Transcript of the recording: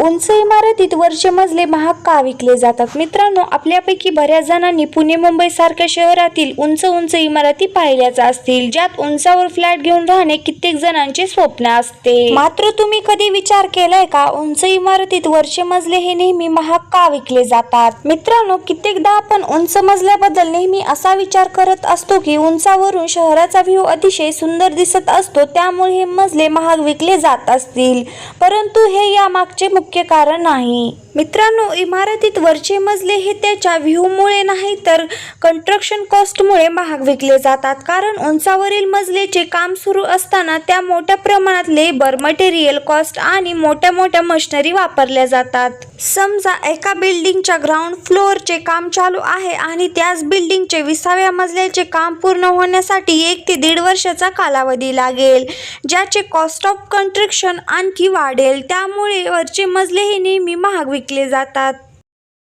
उंच इमारतीत वरचे मजले महाग का विकले जातात? मित्रांनो आपल्यापैकी बऱ्याच जणांनी पुणे मुंबई सारख्या शहरातील उंच उंच इमारती पाहिल्याच असतील ज्यात उंचावर फ्लॅट घेऊन राहणे कित्येक जणांचे स्वप्न असते. मात्र तुम्ही कधी विचार केलाय का उंच इमारतीत वरचे मजले हे नेहमी महाग का विकले जातात? मित्रांनो कित्येकदा आपण उंच मजल्याबद्दल नेहमी असा विचार करत असतो की उंचावरून शहराचा व्ह्यू अतिशय सुंदर दिसत असतो त्यामुळे हे मजले महाग विकले जात असतील. परंतु हे यामागचे मुख्य कारण नाही. मित्रांनो इमारतीत वरचे मजले हे त्याच्या व्ह्यूमुळे नाही तर कन्स्ट्रक्शन कॉस्टमुळे महाग विकले जातात. कारण उंचावरील मजलेचे काम सुरू असताना त्या मोठ्या प्रमाणात लेबर मटेरियल कॉस्ट आणि मोठ्या मोठ्या मशिनरी वापरल्या जातात. समजा एका बिल्डिंगच्या ग्राउंड फ्लोअरचे काम चालू आहे आणि त्याच बिल्डिंगचे विसाव्या मजल्याचे काम पूर्ण होण्यासाठी एक ते दीड वर्षाचा कालावधी लागेल ज्याचे कॉस्ट ऑफ कन्स्ट्रक्शन आणखी वाढेल. त्यामुळे वरचे मजले हे नेहमी महाग विकले जातात.